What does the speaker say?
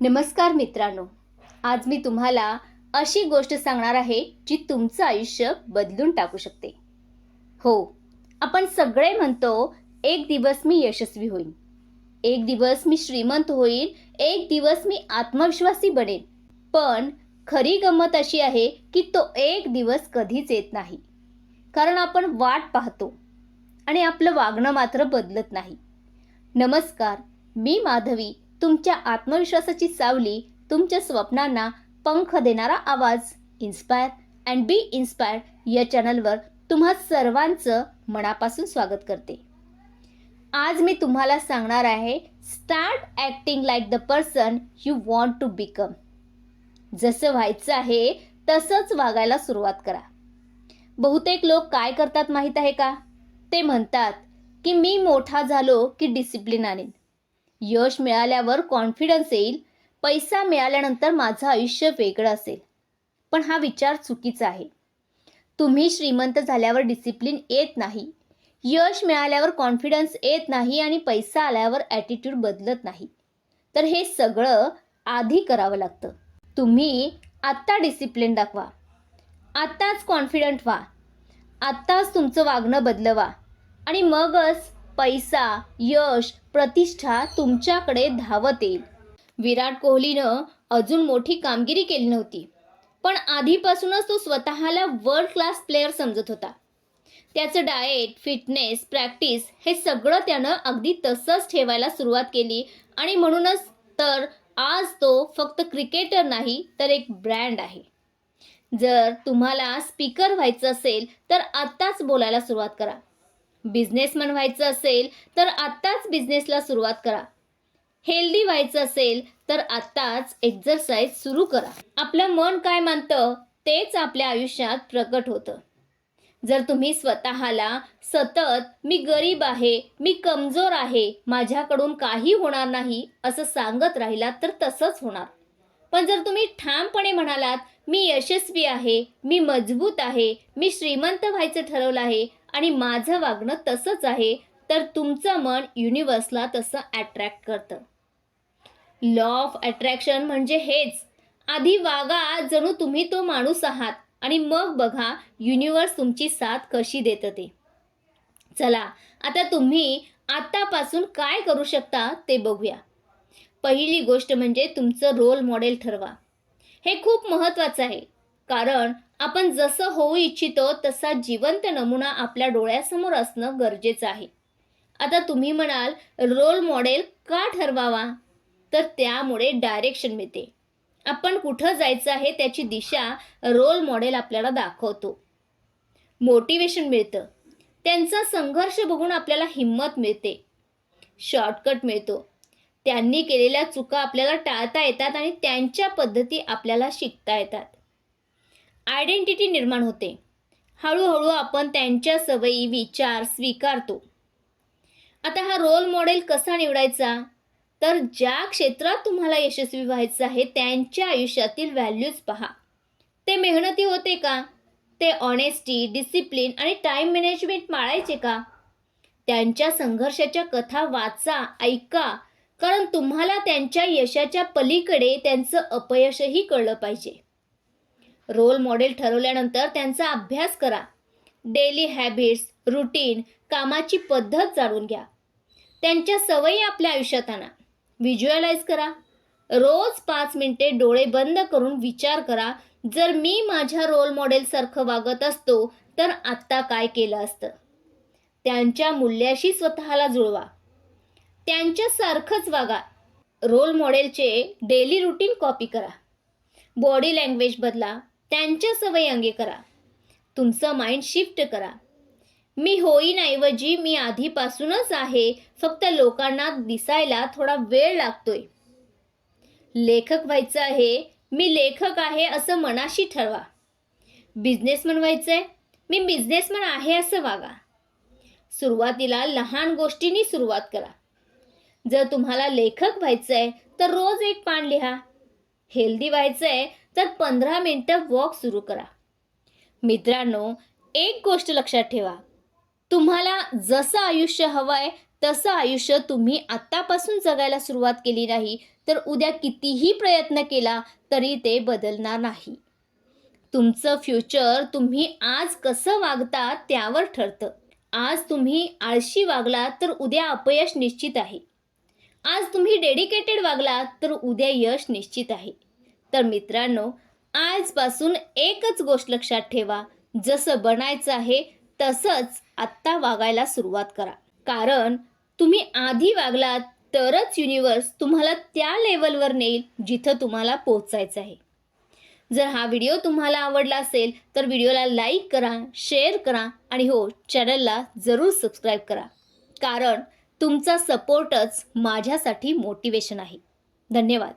नमस्कार मित्रांनो. आज मी तुम्हाला अशी गोष्ट सांगणार आहे जी तुमचं आयुष्य बदलून टाकू शकते. हो आपण सगळे म्हणतो एक दिवस मी यशस्वी होईन. एक दिवस मी श्रीमंत होईन एक दिवस मी आत्मविश्वासी बनेन. पण खरी गंमत अशी आहे की तो एक दिवस कधीच येत नाही. कारण आपण वाट पाहतो आणि आपलं वागणं मात्र बदलत नाही. नमस्कार मी माधवी तुमच्या आत्मविश्वासाची सावली तुमच्या स्वप्नांना पंख देणारा आवाज इन्स्पायर अँड बी इन्स्पायर्ड या चॅनलवर तुम्हा सर्वांचं मनापासून स्वागत करते. आज मी तुम्हाला सांगणार आहे start acting like the person you want to become जसं व्हायचं आहे तसंच वागायला सुरुवात करा. बहुतेक लोक काय करतात माहीत आहे का? ते म्हणतात की मी मोठा झालो की डिसिप्लिन आणेन. यश मिळाल्यावर कॉन्फिडन्स येईल पैसा मिळाल्यानंतर माझं आयुष्य वेगळं असेल. पण हा विचार चुकीचा आहे. तुम्ही श्रीमंत झाल्यावर डिसिप्लिन येत नाही. यश मिळाल्यावर कॉन्फिडन्स येत नाही आणि पैसा आल्यावर ॲटिट्यूड बदलत नाही. तर हे सगळं आधी करावं लागतं. तुम्ही आत्ता डिसिप्लिन दाखवा. आत्ताच कॉन्फिडंट व्हा. आत्ताच तुमचं वागणं बदलवा. आणि मगच पैसा यश प्रतिष्ठा तुमच्याकडे धावत येईल. विराट कोहलीनं अजून मोठी कामगिरी केली नव्हती पण आधीपासूनच तो स्वतःला वर्ल्ड क्लास प्लेअर समजत होता. त्याचं डाएट फिटनेस प्रॅक्टिस हे सगळं त्यानं अगदी तसंच ठेवायला सुरुवात केली आणि म्हणूनच तर आज तो फक्त क्रिकेटर नाही तर एक ब्रँड आहे. जर तुम्हाला स्पीकर व्हायचं असेल तर आत्ताच बोलायला सुरुवात करा. बिझनेस व्हायचं असेल तर आत्ताच बिझनेसला सुरुवात करा. हेल्दी व्हायचं असेल तर आत्ताच एक्झरसाइज सुरू करा. आपलं मन काय मानतं? तेच आपल्या आयुष्यात प्रकट होतं. जर तुम्ही स्वतःला सतत मी गरीब आहे मी कमजोर आहे माझ्याकडून काही होणार नाही असं सांगत राहिलात तर तसंच होणार. पण जर तुम्ही ठामपणे म्हणालात मी यशस्वी आहे मी मजबूत आहे मी श्रीमंत व्हायचं ठरवलं आहे आणि माझं वागणं तसंच आहे तर तुमचं मन युनिवर्सला तसं अट्रॅक्ट करतं. लॉ ऑफ अट्रॅक्शन म्हणजे हेच. आधी वागा जणू तुम्ही तो माणूस आहात आणि मग बघा युनिवर्स तुमची साथ कशी देतं ते. चला आता तुम्ही आत्तापासून काय करू शकता ते बघूया. पहिली गोष्ट म्हणजे तुमचं रोल मॉडेल ठरवा. हे खूप महत्त्वाचं आहे कारण आपण जसं होऊ इच्छितो तसा जिवंत नमुना आपल्या डोळ्यासमोर असणं गरजेचं आहे. आता तुम्ही म्हणाल रोल मॉडेल का ठरवावा? तर त्यामुळे डायरेक्शन मिळते. आपण कुठं जायचं आहे त्याची दिशा रोल मॉडेल आपल्याला दाखवतो. मोटिवेशन मिळतं. त्यांचा संघर्ष बघून आपल्याला हिंमत मिळते. शॉर्टकट मिळतो. त्यांनी केलेल्या चुका आपल्याला टाळता येतात आणि त्यांच्या पद्धती आपल्याला शिकता येतात. आयडेंटिटी निर्माण होते. हळूहळू आपण त्यांच्या सवयी विचार स्वीकारतो. आता हा रोल मॉडेल कसा निवडायचा? तर ज्या क्षेत्रात तुम्हाला यशस्वी व्हायचं आहे त्यांच्या आयुष्यातील व्हॅल्यूज पहा. ते मेहनती होते का? ते ऑनेस्टी डिसिप्लिन आणि टाईम मॅनेजमेंट माळायचे का? त्यांच्या संघर्षाच्या कथा वाचा ऐका. कारण तुम्हाला त्यांच्या यशाच्या पलीकडे त्यांचं अपयशही कळलं पाहिजे. रोल मॉडेल ठरवल्यानंतर त्यांचा अभ्यास करा. डेली हॅबिट्स रुटीन कामाची पद्धत जाणून घ्या. त्यांच्या सवयी आपल्या आयुष्यात आणा. व्हिज्युअलाइज करा. रोज पाच मिनिटे डोळे बंद करून विचार करा. जर मी माझ्या रोल मॉडेलसारखं वागत असतो तर आत्ता काय केलं असतं? त्यांच्या मूल्याशी स्वतःला जुळवा. त्यांच्यासारखंच वागा. रोल मॉडेलचे डेली रुटीन कॉपी करा. बॉडी लँग्वेज बदला. त्यांच्या सवयी अंगे करा. तुमचं माइंड शिफ्ट करा. मी होईनऐवजी मी आधीपासूनच आहे. फक्त लोकांना दिसायला थोडा वेळ लागतोय. लेखक व्हायचं आहे. मी लेखक आहे असं मनाशी ठरवा. बिझनेसमॅन व्हायचंय. मी बिझनेसमन आहे असं वागा. सुरुवातीला लहान गोष्टींनी सुरुवात करा. जर तुम्हाला लेखक व्हायचंय तर रोज एक पान लिहा. हेल्दी व्हायचंय तर पंधरा मिनटं वॉक सुरू करा. मित्रांनो एक गोष्ट लक्षात ठेवा. तुम्हाला जसं आयुष्य हवं आहे तसं आयुष्य तुम्ही आत्तापासून जगायला सुरुवात केली नाही तर उद्या कितीही प्रयत्न केला तरी ते बदलणार नाही. तुमचं फ्युचर तुम्ही आज कसं वागता त्यावर ठरतं. आज तुम्ही आळशी वागलात तर उद्या अपयश निश्चित आहे. आज तुम्ही डेडिकेटेड वागलात तर उद्या यश निश्चित आहे. तर मित्रांनो आजपासून एकच गोष्ट लक्षात ठेवा. जसं बनायचं आहे तसंच आत्ता वागायला सुरुवात करा. कारण तुम्ही आधी वागलात तरच युनिवर्स तुम्हाला त्या लेवलवर नेईल जिथं तुम्हाला पोहोचायचं आहे. जर हा व्हिडिओ तुम्हाला आवडला असेल तर व्हिडिओला लाईक करा शेअर करा आणि हो चॅनलला जरूर सबस्क्राईब करा. कारण तुमचा सपोर्टच माझ्यासाठी मोटिवेशन आहे. धन्यवाद.